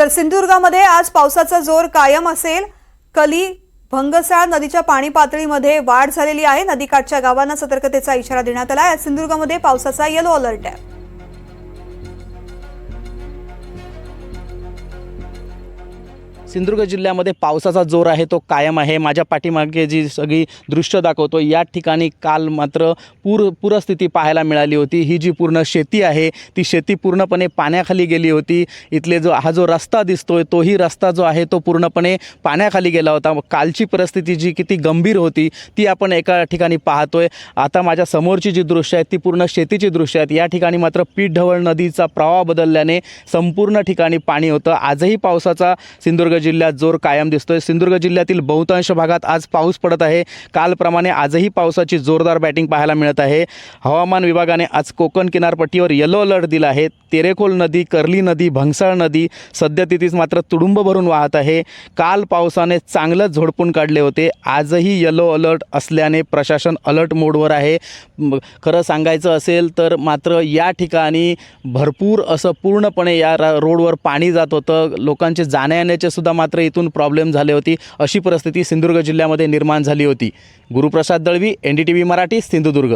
तर सिंधुदुर्गामध्ये आज पावसाचा जोर कायम असेल. कली भंगसाळ नदीच्या पाणी पातळीमध्ये वाढ झालेली आहे. नदीकाठच्या गावांना सतर्कतेचा इशारा देण्यात आला आहे. आज सिंधुदुर्गामध्ये पावसाचा येलो अलर्ट आहे. सिंधुदुर्ग जिल्ह्यामध्ये पावसाचा जोर आहे तो कायम आहे. माझ्या पाठीमागे जी सगळी दृश्य दाखवतो या ठिकाणी काल मात्र पूर पूरस्थिती पाहायला मिळाली होती. ही जी पूर्ण शेती आहे ती शेती पूर्णपणे पाण्याखाली गेली होती. इथले जो हा जो रस्ता दिसतोय तोही रस्ता जो आहे तो पूर्णपणे पाण्याखाली गेला होता. कालची परिस्थिती जी किती गंभीर होती ती आपण एका ठिकाणी पाहतोय. आता माझ्या समोरची जी दृश्य आहेत ती पूर्ण शेतीची दृश्य आहेत या ठिकाणी मात्र पीठढवळ नदीचा प्रवाह बदलल्याने संपूर्ण ठिकाणी पाणी होतं. आजही पावसाचा सिंधुदुर्ग जिल्ह्यात जोर कायम दिसतोय. सिंधुदुर्ग जिल्ह्यातील बहुतांश भागात आज पाऊस पडत आहे. कालप्रमाणे आजही पावसाची जोरदार बॅटिंग पाहायला मिळत आहे. हवामान विभागाने आज कोकण किनारपट्टीवर येलो अलर्ट दिला आहे. तेरेखोल नदी कर्ली नदी भंगसाळ नदी सध्या तिथेच मात्र तुडुंब भरून वाहत आहे. काल पावसाने चांगलंच झोडपून काढले होते. आजही येलो अलर्ट असल्याने प्रशासन अलर्ट मोडवर आहे. खरं सांगायचं असेल तर मात्र या ठिकाणी भरपूर असं पूर्णपणे या रा- रोडवर पाणी जात होतं. लोकांचे जाण्या येण्याचे सुद्धा मात्र इथून प्रॉब्लेम झाले होती. अशी परिस्थिती सिंधुदुर्ग जिल्ह्यामध्ये निर्माण झाली होती. Guruprasad Dalvi N D T V Marathi Sindhudurg.